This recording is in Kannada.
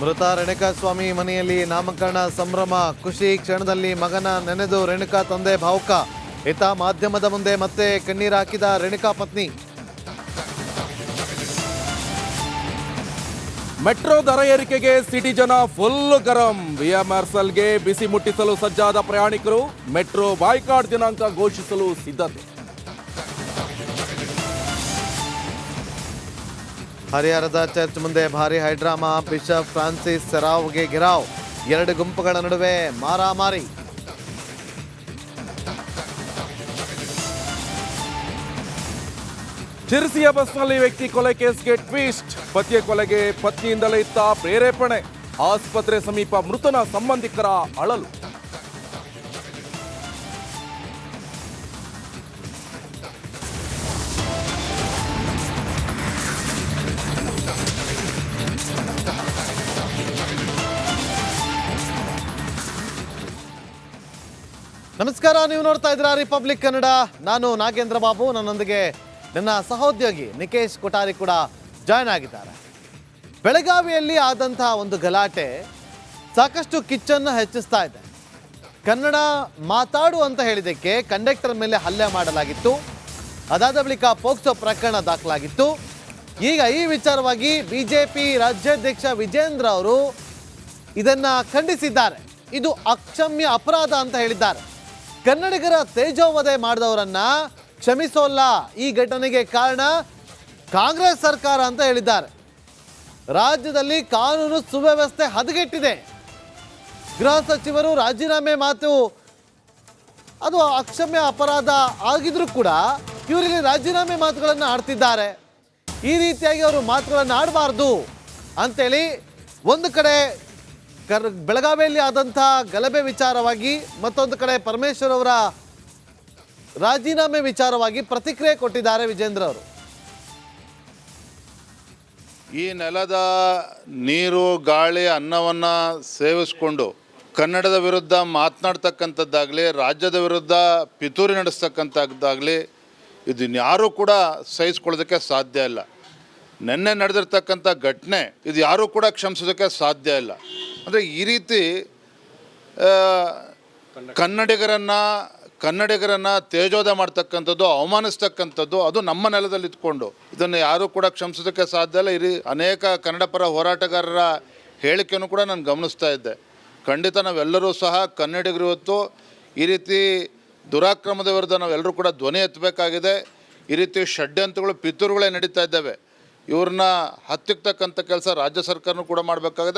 ಮೃತ ರೇಣುಕಾಸ್ವಾಮಿ ಮನೆಯಲ್ಲಿ ನಾಮಕರಣ ಸಂಭ್ರಮ. ಖುಷಿ ಕ್ಷಣದಲ್ಲಿ ಮಗನ ನೆನೆದು ರೇಣುಕಾ ತಂದೆ ಭಾವುಕ. ಇತ ಮಾಧ್ಯಮದ ಮುಂದೆ ಮತ್ತೆ ಕಣ್ಣೀರು ಹಾಕಿದ ರೇಣುಕಾ ಪತ್ನಿ. ಮೆಟ್ರೋ ದರ ಏರಿಕೆಗೆ ಸಿಟಿ ಜನ ಫುಲ್ ಗರಂ. ವಿಎಂಆರ್ಸಲ್ಗೆ ಬಿಸಿ ಮುಟ್ಟಿಸಲು ಸಜ್ಜಾದ ಪ್ರಯಾಣಿಕರು ಮೆಟ್ರೋ ಬಾಯ್ಕಾಟ್ ದಿನಾಂಕ ಘೋಷಿಸಲು ಸಿದ್ಧತೆ. ಹರಿಹರದ ಚರ್ಚ್ ಮುಂದೆ ಭಾರಿ ಹೈಡ್ರಾಮಾ. ಬಿಷಪ್ ಫ್ರಾನ್ಸಿಸ್ ಸೆರಾವ್ಗೆ ಗಿರಾವ್ ಎರಡು ಗುಂಪುಗಳ ನಡುವೆ ಮಾರಾಮಾರಿ. ಶಿರಸಿಯ ಬಸ್ನಲ್ಲಿ ವ್ಯಕ್ತಿ ಕೊಲೆ ಕೇಸ್ಗೆ ಟ್ವಿಸ್ಟ್. ಪತಿಯ ಕೊಲೆಗೆ ಪತ್ನಿಯಿಂದಲೇ ಇತ್ತ ಪ್ರೇರೇಪಣೆ. ಆಸ್ಪತ್ರೆ ಸಮೀಪ ಮೃತನ ಸಂಬಂಧಿಕರ ಅಳಲು. ನಮಸ್ಕಾರ, ನೀವು ನೋಡ್ತಾ ಇದ್ದೀರಾ ರಿಪಬ್ಲಿಕ್ ಕನ್ನಡ ನಾನು ನಾಗೇಂದ್ರ ಬಾಬು, ನನ್ನೊಂದಿಗೆ ನನ್ನ ಸಹೋದ್ಯೋಗಿ ನಿಕೇಶ್ ಕೊಠಾರಿ ಕೂಡ ಜಾಯ್ನ್ ಆಗಿದ್ದಾರೆ. ಬೆಳಗಾವಿಯಲ್ಲಿ ಆದಂತಹ ಒಂದು ಗಲಾಟೆ ಸಾಕಷ್ಟು ಕಿಚ್ಚನ್ನು ಹೆಚ್ಚಿಸ್ತಾ ಇದೆ. ಕನ್ನಡ ಮಾತಾಡು ಅಂತ ಹೇಳಿದ್ದಕ್ಕೆ ಕಂಡಕ್ಟರ್ ಮೇಲೆ ಹಲ್ಲೆ ಮಾಡಲಾಗಿತ್ತು. ಅದಾದ ಬಳಿಕ ಪೋಕ್ಸೋ ಪ್ರಕರಣ ದಾಖಲಾಗಿತ್ತು. ಈಗ ಈ ವಿಚಾರವಾಗಿ ಬಿಜೆಪಿ ರಾಜ್ಯಾಧ್ಯಕ್ಷ ವಿಜೇಂದ್ರ ಅವರು ಇದನ್ನ ಖಂಡಿಸಿದ್ದಾರೆ. ಇದು ಅಕ್ಷಮ್ಯ ಅಪರಾಧ ಅಂತ ಹೇಳಿದ್ದಾರೆ. ಕನ್ನಡಿಗರ ತೇಜೋವಧೆ ಮಾಡಿದವರನ್ನ ಕ್ಷಮಿಸೋಲ್ಲ. ಈ ಘಟನೆಗೆ ಕಾರಣ ಕಾಂಗ್ರೆಸ್ ಸರ್ಕಾರ ಅಂತ ಹೇಳಿದ್ದಾರೆ. ರಾಜ್ಯದಲ್ಲಿ ಕಾನೂನು ಸುವ್ಯವಸ್ಥೆ ಹದಗೆಟ್ಟಿದೆ. ಗೃಹ ಸಚಿವರು ರಾಜೀನಾಮೆ ಮಾತು, ಅದು ಅಕ್ಷಮ್ಯ ಅಪರಾಧ ಆಗಿದ್ರೂ ಕೂಡ ಇವರಿಗೆ ರಾಜೀನಾಮೆ ಮಾತುಗಳನ್ನು ಆಡ್ತಿದ್ದಾರೆ. ಈ ರೀತಿಯಾಗಿ ಅವರು ಮಾತುಗಳನ್ನು ಆಡಬಾರ್ದು ಅಂತೇಳಿ ಒಂದು ಕಡೆ ಕರ್ ಬೆಳಗಾವಿಯಲ್ಲಿ ಆದಂಥ ಗಲಭೆ ವಿಚಾರವಾಗಿ ಮತ್ತೊಂದು ಕಡೆ ಪರಮೇಶ್ವರ್ ಅವರ ರಾಜೀನಾಮೆ ವಿಚಾರವಾಗಿ ಪ್ರತಿಕ್ರಿಯೆ ಕೊಟ್ಟಿದ್ದಾರೆ ವಿಜೇಂದ್ರ ಅವರು. ಈ ನೆಲದ ನೀರು, ಗಾಳಿ, ಅನ್ನವನ್ನು ಸೇವಿಸ್ಕೊಂಡು ಕನ್ನಡದ ವಿರುದ್ಧ ಮಾತನಾಡ್ತಕ್ಕಂಥದ್ದಾಗಲಿ, ರಾಜ್ಯದ ವಿರುದ್ಧ ಪಿತೂರಿ ನಡೆಸ್ತಕ್ಕಂಥದ್ದಾಗಲಿ ಇದನ್ಯಾರೂ ಕೂಡ ಸಹಿಸ್ಕೊಳ್ಳೋದಕ್ಕೆ ಸಾಧ್ಯ ಇಲ್ಲ. ನಿನ್ನೆ ನಡೆದಿರ್ತಕ್ಕಂಥ ಘಟನೆ ಇದು ಯಾರೂ ಕೂಡ ಕ್ಷಮಿಸೋದಕ್ಕೆ ಸಾಧ್ಯ ಇಲ್ಲ. ಅಂದರೆ ಈ ರೀತಿ ಕನ್ನಡಿಗರನ್ನು ಕನ್ನಡಿಗರನ್ನು ತೇಜೋದ ಮಾಡ್ತಕ್ಕಂಥದ್ದು, ಅವಮಾನಿಸ್ತಕ್ಕಂಥದ್ದು, ಅದು ನಮ್ಮ ನೆಲದಲ್ಲಿ ಇದ್ಕೊಂಡು ಇದನ್ನು ಯಾರೂ ಕೂಡ ಕ್ಷಮಿಸೋದಕ್ಕೆ ಸಾಧ್ಯ ಇಲ್ಲ. ಇರಿ ಅನೇಕ ಕನ್ನಡ ಪರ ಹೋರಾಟಗಾರರ ಹೇಳಿಕೆಯನ್ನು ಕೂಡ ನಾನು ಗಮನಿಸ್ತಾ ಇದ್ದೆ. ಖಂಡಿತ ನಾವೆಲ್ಲರೂ ಸಹ ಕನ್ನಡಿಗರು ಇವತ್ತು ಈ ರೀತಿ ದುರಾಕ್ರಮದ ವಿರುದ್ಧ ನಾವೆಲ್ಲರೂ ಕೂಡ ಧ್ವನಿ ಎತ್ತಬೇಕಾಗಿದೆ. ಈ ರೀತಿ ಷಡ್ಯಂತ್ರಗಳು, ಪಿತೂರುಗಳೇ ನಡೀತಾ ಇದ್ದಾವೆ. ಇವ್ರನ್ನ ಹತ್ತಿಕ್ತಕ್ಕಂಥ ಕೆಲಸ ರಾಜ್ಯ ಸರ್ಕಾರನೂ ಕೂಡ ಮಾಡಬೇಕಾಗಿದೆ.